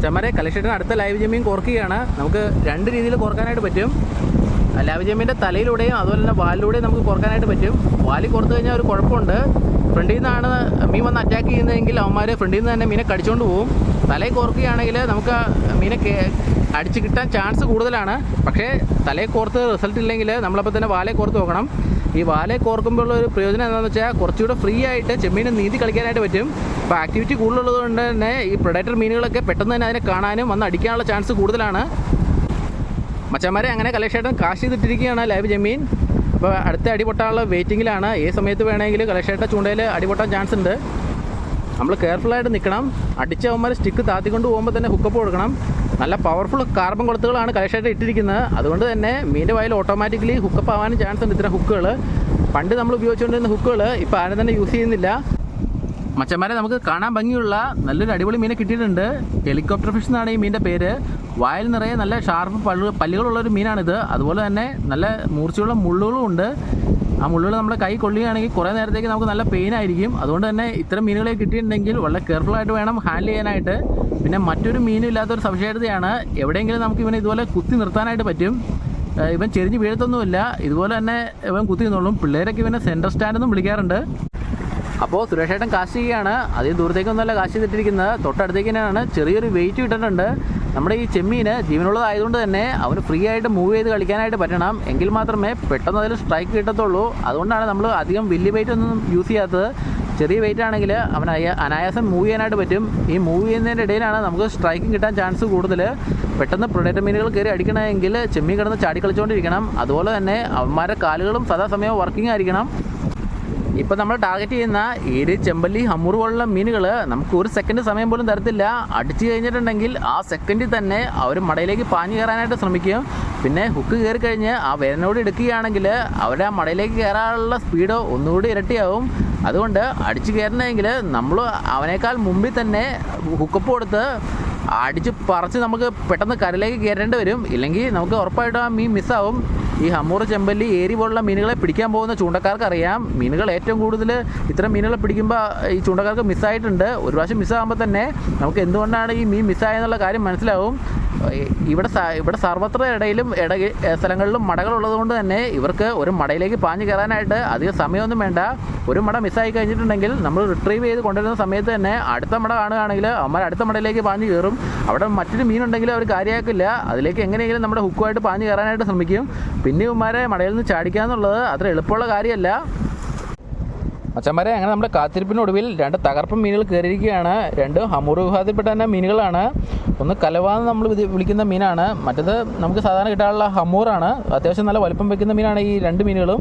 മച്ചന്മാരെ കലക്ഷേട്ടൻ അടുത്ത ലൈവ് ജമ്മിയും കോർക്കുകയാണ്. നമുക്ക് രണ്ട് രീതിയിൽ കോർക്കാനായിട്ട് പറ്റും. ലൈവ് ജമീന്റെ തലയിലൂടെയും അതുപോലെ തന്നെ വാലിലൂടെയും നമുക്ക് കുറക്കാനായിട്ട് പറ്റും. വാലി കുറത്ത് കഴിഞ്ഞാൽ ഒരു കുഴപ്പമുണ്ട്. ഫ്രണ്ടിൽ നിന്നാണ് മീൻ വന്ന് അറ്റാക്ക് ചെയ്യുന്നതെങ്കിൽ അവന്മാർ ഫ്രണ്ടിൽ നിന്ന് തന്നെ മീനെ കടിച്ചുകൊണ്ട് പോകും തലയിൽ കോർക്കുകയാണെങ്കിൽ നമുക്ക് മീനെ അടിച്ച് കിട്ടാൻ ചാൻസ് കൂടുതലാണ്. പക്ഷേ തലയിൽ കോർത്ത് റിസൾട്ട് ഇല്ലെങ്കിൽ നമ്മളപ്പോൾ തന്നെ വാലയെ കോർത്ത് നോക്കണം. ഈ വാലയെ കോർക്കുമ്പോഴുള്ള ഒരു പ്രയോജനം എന്താണെന്ന് വെച്ചാൽ കുറച്ചുകൂടെ ഫ്രീ ആയിട്ട് ചെമ്മീനെ നീന്തി കളിക്കാനായിട്ട് പറ്റും. അപ്പോൾ ആക്ടിവിറ്റി കൂടുതലുള്ളതുകൊണ്ട് തന്നെ ഈ പ്രൊഡക്റ്റർ മീനുകളൊക്കെ പെട്ടെന്ന് തന്നെ അതിനെ കാണാനും വന്ന് അടിക്കാനുള്ള ചാൻസ് കൂടുതലാണ്. മച്ചന്മാരെ അങ്ങനെ കലക്ഷേട്ടൻ കാശ് ചെയ്തിട്ടിരിക്കുകയാണ് ലൈവ് ജമീൻ. അപ്പോൾ അടുത്ത അടിപൊട്ടാനുള്ള വെയിറ്റിങ്ങിലാണ്. ഏത് സമയത്ത് വേണമെങ്കിലും കലക്ഷേട്ട ചൂണ്ടയിൽ അടിപൊട്ടാൻ ചാൻസ് ഉണ്ട്. നമ്മൾ കെയർഫുള്ളായിട്ട് നിൽക്കണം. അടിച്ചവന്മാർ സ്റ്റിക്ക് താത്തിക്കൊണ്ട് പോകുമ്പോൾ തന്നെ ഹുക്കപ്പ് കൊടുക്കണം. നല്ല പവർഫുൾ കാർബൺ കൊളുത്തുകളാണ് കലക്ഷേട്ട ഇട്ടിരിക്കുന്നത്. അതുകൊണ്ട് തന്നെ മീന്റെ വായിൽ ഓട്ടോമാറ്റിക്കലി ഹുക്കപ്പ് ആവാനും ചാൻസ് ഉണ്ട് ഇത്തരം ഹുക്കുകൾ പണ്ട് നമ്മൾ ഉപയോഗിച്ചുകൊണ്ടിരുന്ന ഹുക്കുകൾ ഇപ്പോൾ ആരും തന്നെ യൂസ് ചെയ്യുന്നില്ല. മച്ചന്മാരെ നമുക്ക് കാണാൻ ഭംഗിയുള്ള നല്ലൊരു അടിപൊളി മീനെ കിട്ടിയിട്ടുണ്ട്. ഹെലികോപ്റ്റർ ഫിഷ് എന്നാണ് ഈ മീനിന്റെ പേര്. വായിൽ നിറയെ നല്ല ഷാർപ്പ് പള്ളു പല്ലുകളുള്ള ഒരു മീനാണിത്. അതുപോലെ തന്നെ നല്ല മൂർച്ചയുള്ള മുള്ളുകളും ഉണ്ട്. ആ മുള്ളുകൾ നമ്മുടെ കൈ കൊള്ളുകയാണെങ്കിൽ കുറേ നേരത്തേക്ക് നമുക്ക് നല്ല പെയിൻ ആയിരിക്കും. അതുകൊണ്ട് തന്നെ ഇത്തരം മീനുകളെ കിട്ടിയിട്ടുണ്ടെങ്കിൽ വളരെ കെയർഫുൾ ആയിട്ട് വേണം ഹാൻഡിൽ ചെയ്യാനായിട്ട്. പിന്നെ മറ്റൊരു മീനും ഇല്ലാത്തൊരു സവിശേഷതയാണ് എവിടെയെങ്കിലും നമുക്ക് ഇവനെ ഇതുപോലെ കുത്തി നിർത്താനായിട്ട് പറ്റും. ഇവൻ ചെരിഞ്ഞ് വീഴത്തൊന്നുമില്ല. ഇതുപോലെ തന്നെ ഇവൻ കുത്തി നിന്നോളും. പിള്ളേരൊക്കെ ഇവനെ സെന്റർ സ്റ്റാൻഡ് എന്നും വിളിക്കാറുണ്ട്. അപ്പോൾ സുരേഷേട്ടൻ കാശ് ചെയ്യുകയാണ്. അധികം ദൂരത്തേക്കൊന്നുമല്ല കാശ് ചെയ്തിട്ടിരിക്കുന്നത്. തൊട്ടടുത്തേക്ക് തന്നെയാണ്. ചെറിയൊരു വെയിറ്റ് ഇട്ടിട്ടുണ്ട് നമ്മുടെ ഈ ചെമ്മീന് ജീവനുള്ളതായതുകൊണ്ട് തന്നെ അവന് ഫ്രീ ആയിട്ട് മൂവ് ചെയ്ത് കളിക്കാനായിട്ട് പറ്റണം. എങ്കിൽ മാത്രമേ പെട്ടെന്ന് അതിൽ സ്ട്രൈക്ക് കിട്ടത്തുള്ളൂ. അതുകൊണ്ടാണ് നമ്മൾ അധികം വലിയ വെയിറ്റ് ഒന്നും യൂസ് ചെയ്യാത്തത്. ചെറിയ വെയിറ്റ് ആണെങ്കിൽ അവൻ അനായാസം മൂവ് ചെയ്യാനായിട്ട് പറ്റും. ഈ മൂവ് ചെയ്യുന്നതിന്റെ ഇടയിലാണ് നമുക്ക് സ്ട്രൈക്കിംഗ് കിട്ടാൻ ചാൻസ് കൂടുതൽ പെട്ടെന്ന് പ്രൊഡക്റ്റ് മീനുകൾ കയറി അടിക്കണമെങ്കിൽ ചെമ്മീൻ കിടന്ന് ചാടി കളിച്ചുകൊണ്ടിരിക്കണം അതുപോലെ തന്നെ അവന്മാരുടെ കാലുകളും സദാസമയം വർക്കിംഗ് ആയിരിക്കണം. ഇപ്പം നമ്മൾ ടാർഗറ്റ് ചെയ്യുന്ന ഏരി ചെമ്പല്ലി ഹമ്മൂർ പോലുള്ള മീനുകൾ നമുക്ക് ഒരു സെക്കൻഡ് സമയം പോലും തരത്തില്ല. അടിച്ചു കഴിഞ്ഞിട്ടുണ്ടെങ്കിൽ ആ സെക്കൻഡിൽ തന്നെ അവർ മടയിലേക്ക് പാഞ്ഞു കയറാനായിട്ട് ശ്രമിക്കും. പിന്നെ ഹുക്ക് കയറി കഴിഞ്ഞ് ആ വേനോട് എടുക്കുകയാണെങ്കിൽ അവരുടെ ആ മടയിലേക്ക് കയറാനുള്ള സ്പീഡ് ഒന്നുകൂടി ഇരട്ടിയാവും. അതുകൊണ്ട് അടിച്ചു കയറണമെങ്കിൽ നമ്മൾ അവനേക്കാൾ മുമ്പിൽ തന്നെ ഹുക്കപ്പ് കൊടുത്ത് അടിച്ച് പറിച്ച് നമുക്ക് പെട്ടെന്ന് കരയിലേക്ക് കയറേണ്ടി വരും. ഇല്ലെങ്കിൽ നമുക്ക് ഉറപ്പായിട്ടും ആ മീൻ മിസ്സാവും ഈ ഹമ്മൂർ ചെമ്പല്ലി ഏരി പോലുള്ള മീനുകളെ പിടിക്കാൻ പോകുന്ന ചൂണ്ടക്കാർക്ക് അറിയാം മീനുകൾ ഏറ്റവും കൂടുതൽ ഇത്തരം മീനുകളെ പിടിക്കുമ്പോൾ ഈ ചൂണ്ടക്കാർക്ക് മിസ്സായിട്ടുണ്ട് ഒരു പ്രാവശ്യം മിസ്സാകുമ്പോൾ തന്നെ നമുക്ക് എന്തുകൊണ്ടാണ് ഈ മീൻ മിസ്സായെന്നുള്ള കാര്യം മനസ്സിലാവും. ഇവിടെ ഇവിടെ സർവത്ര ഇടയിലും ഇട സ്ഥലങ്ങളിലും മടകളുള്ളത് കൊണ്ട് തന്നെ ഇവർക്ക് ഒരു മടയിലേക്ക് പാഞ്ഞു കയറാനായിട്ട് അധികം സമയമൊന്നും വേണ്ട. ഒരു മട മിസ്സായി കഴിഞ്ഞിട്ടുണ്ടെങ്കിൽ നമ്മൾ റിട്രീവ് ചെയ്ത് കൊണ്ടുവരുന്ന സമയത്ത് തന്നെ അടുത്ത മട കാണുകയാണെങ്കിൽ അവന്മാർ അടുത്ത മടയിലേക്ക് പാഞ്ഞു കയറും. അവിടെ മറ്റൊരു മീനുണ്ടെങ്കിൽ അവർ കാര്യമാക്കില്ല. അതിലേക്ക് എങ്ങനെയെങ്കിലും നമ്മുടെ ഹുക്കുമായിട്ട് പാഞ്ഞു കയറാനായിട്ട് ശ്രമിക്കും. പിന്നെ ഇവന്മാരെ മടയിൽ നിന്ന് ചാടിക്കുക എന്നുള്ളത് അത്ര എളുപ്പമുള്ള കാര്യമല്ല. അച്ഛന്മാരെ അങ്ങനെ നമ്മുടെ കാത്തിരിപ്പിനൊടുവിൽ രണ്ട് തകർപ്പൻ മീനുകൾ കയറിയിരിക്കുകയാണ്. രണ്ട് ഹമൂർ വിഭാഗത്തിൽപ്പെട്ട തന്നെ മീനുകളാണ്. ഒന്ന് കലവാന്ന് നമ്മൾ വിളിക്കുന്ന മീനാണ്. മറ്റത് നമുക്ക് സാധാരണ കിട്ടാനുള്ള ഹമൂറാണ്. അത്യാവശ്യം നല്ല വലിപ്പം വെക്കുന്ന മീനാണ് ഈ രണ്ട് മീനുകളും.